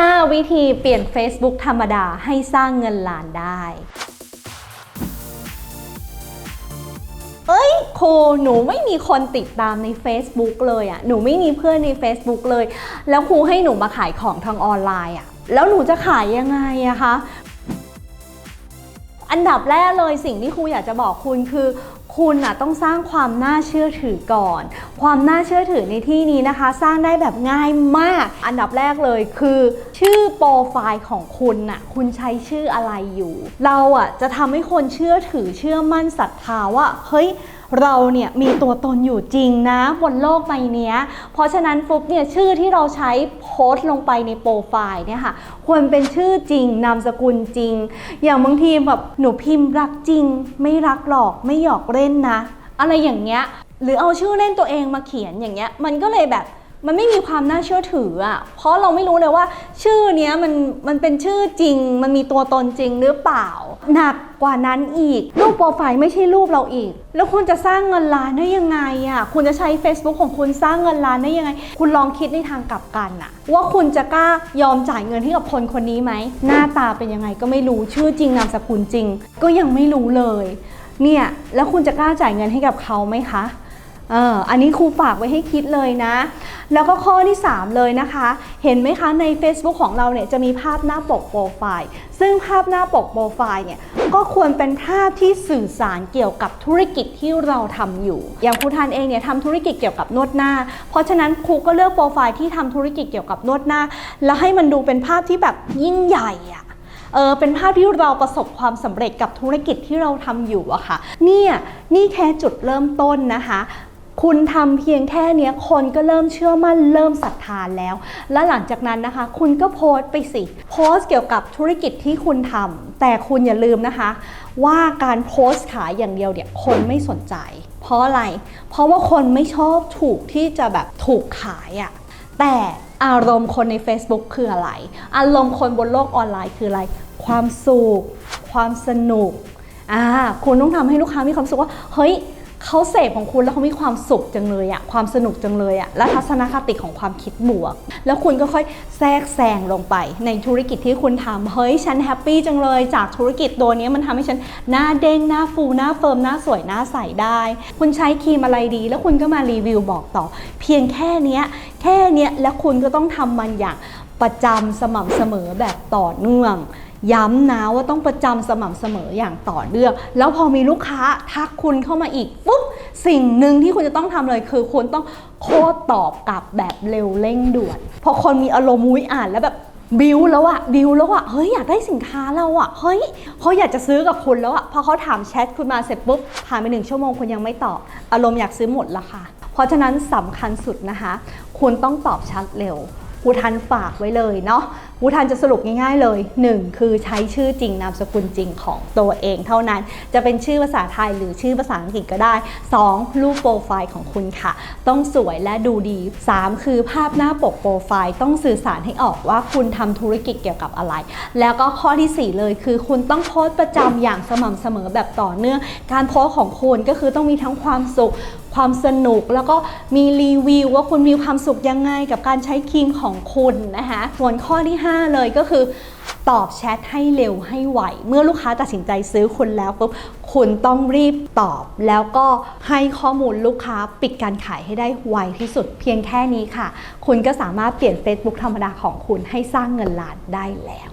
5 วิธีเปลี่ยน Facebook ธรรมดาให้สร้างเงินล้านได้ เอ้ยครูหนูไม่มีคนติดตามใน Facebook เลยอะ่ะ หนูไม่มีเพื่อนใน Facebook เลย แล้วครูให้หนูมาขายของทางออนไลน์อะ่ะ แล้วหนูจะขายยังไงอะคะอันดับแรกเลยสิ่งที่ครูอยากจะบอกคุณคือ คุณน่ะต้องสร้างความน่าเชื่อถือก่อน ความน่าเชื่อถือในที่นี้นะคะ สร้างได้แบบง่ายมาก อันดับแรกเลยคือ ชื่อโปรไฟล์ของคุณน่ะคุณใช้ชื่ออะไรอยู่ เราอะจะทำให้คนเชื่อถือเชื่อมั่นศรัทธาว่าเฮ้ย เราเนี่ยมีตัวตนอยู่จริงนะบนโลกใบนี้เพราะฉะนั้นฟุ๊บเนี่ยชื่อที่เราใช้โพสต์ลงไปในโปรไฟล์เนี่ยค่ะควรเป็นชื่อจริงนามสกุลจริง อย่างบางทีแบบหนูพิมพ์รักจริง ไม่รักหลอกไม่หยอกเล่นนะ อะไรอย่างเงี้ยหรือเอาชื่อเล่นตัวเองมาเขียนอย่างเงี้ยมันก็เลยแบบ มันไม่มีความน่าเชื่อถืออะ เพราะเราไม่รู้เลยว่า ชื่อเนี้ยมันมันเป็นชื่อจริง มันมีตัวตนจริงหรือเปล่า หนักกว่านั้นอีก รูปโปรไฟล์ไม่ใช่รูปเราอีก แล้วคุณจะสร้างเงินล้านได้ยังไงอะ คุณจะใช้ Facebook ของคุณสร้างเงินล้านได้ยังไง คุณลองคิดในทางกลับกันอะ ว่าคุณจะกล้ายอมจ่ายเงินให้กับคนคนนี้ไหม หน้าตาเป็นยังไงก็ไม่รู้ ชื่อจริงนามสกุลจริง ก็ยังไม่รู้เลย เนี่ย แล้วคุณจะกล้าจ่ายเงินให้กับเขาไหมคะ เอออันนี้ครูฝากไว้ให้คิดเลยนะ แล้วก็ข้อที่ 3 เลยนะคะ เห็นไหมคะใน Facebook ของเราเนี่ยจะมีภาพหน้าปกโปรไฟล์ ซึ่งภาพหน้าปกโปรไฟล์เนี่ยก็ควรเป็นภาพที่สื่อสารเกี่ยวกับธุรกิจที่เราทำอยู่ อย่างครูทันเองเนี่ยทำธุรกิจเกี่ยวกับนวดหน้า เพราะฉะนั้นครูก็เลือกโปรไฟล์ที่ทำธุรกิจเกี่ยวกับนวดหน้า แล้วให้มันดูเป็นภาพที่แบบยิ่งใหญ่อะเออเป็นภาพที่เราประสบความสำเร็จกับธุรกิจที่เราทำอยู่อะค่ะ เนี่ยนี่แค่จุดเริ่มต้นนะคะ คุณทำเพียงแค่เนี้ยคนก็เริ่มเชื่อมั่นเริ่มศรัทธาแล้ว แล้วหลังจากนั้นนะคะ คุณก็โพสต์ไปสิโพสต์เกี่ยวกับธุรกิจที่คุณทำแต่คุณอย่าลืมนะคะ ว่าการโพสต์ขายอย่างเดียวเนี่ยคนไม่สนใจ เพราะอะไร เพราะว่าคนไม่ชอบถูกที่จะแบบถูกขายอะแต่อารมณ์คนใน Facebook คืออะไร อารมณ์คนบนโลกออนไลน์คืออะไร ความสุขความสนุกอ่าคุณต้องทำให้ลูกค้ามีความสุขว่าเฮ้ย เขาเสพของคุณแล้วเขามีความสุขจังเลยอะความสนุกจังเลยอะและทัศนคติของความคิดบวก แล้วคุณก็ค่อยแทรกแซงลงไป ในธุรกิจที่คุณทำเฮ้ยฉันแฮปปี้จังเลย จากธุรกิจตัวนี้มันทำให้ฉันหน้าเด้งหน้าฟูหน้าเฟิร์มหน้าสวยหน้าใสได้ คุณใช้ครีมอะไรดี แล้วคุณก็มารีวิวบอกต่อ เพียงแค่นี้แค่นี้แล้วคุณก็ต้องทำมันอย่าง ประจำสม่ำเสมอแบบต่อเนื่อง ย้ำนะว่าต้องประจำสม่ำเสมออย่างต่อเนื่อง แล้วพอมีลูกค้าทักคุณเข้ามาอีกปุ๊บสิ่งหนึ่งที่คุณจะต้องทำเลยคือคุณต้องโค้ดตอบกลับแบบเร็วเร่งด่วน พอคนมีอารมณ์มุ้ยอ่านแล้วแบบบิวแล้วอะบิวแล้วอะเฮ้ยอยากได้สินค้าเราอะเฮ้ยเขาอยากจะซื้อกับคุณแล้วอะพอเขาถามแชทคุณมาเสร็จปุ๊บผ่านไปหนึ่งชั่วโมงคุณยังไม่ตอบอารมณ์อยากซื้อหมดละค่ะ เพราะฉะนั้นสำคัญสุดนะคะ คุณต้องตอบชัดเร็ว ครูทันฝากไว้เลยเนาะครูทันจะสรุปง่ายๆเลย 1. คือใช้ชื่อจริงนามสกุลจริงของตัวเองเท่านั้น จะเป็นชื่อภาษาไทยหรือชื่อภาษาอังกฤษก็ได้ 2. รูปโปรไฟล์ของคุณค่ะ ต้องสวยและดูดี 3. คือภาพหน้าปกโปรไฟล์ต้องสื่อสารให้ออกว่าคุณทำธุรกิจเกี่ยวกับอะไร แล้วก็ข้อทีสี่4 เลยคือคุณต้องโพสต์ประจำอย่างสม่ำเสมอแบบต่อเนื่อง การโพสต์ของคุณก็คือต้องมีทั้งความสุข ความสนุก แล้วก็มีรีวิวว่าคุณมีความสุขยังไงกับการใช้ครีมของคุณนะคะ ส่วนข้อที่ 5 เลยก็คือตอบแชทให้เร็วให้ไว เมื่อลูกค้าตัดสินใจซื้อคุณแล้วปุ๊บคุณต้องรีบตอบ แล้วก็ให้ข้อมูลลูกค้าปิดการขายให้ได้ไวที่สุดเพียงแค่นี้ค่ะ คุณก็สามารถเปลี่ยน Facebook ธรรมดาของคุณให้สร้างเงินล้านได้แล้ว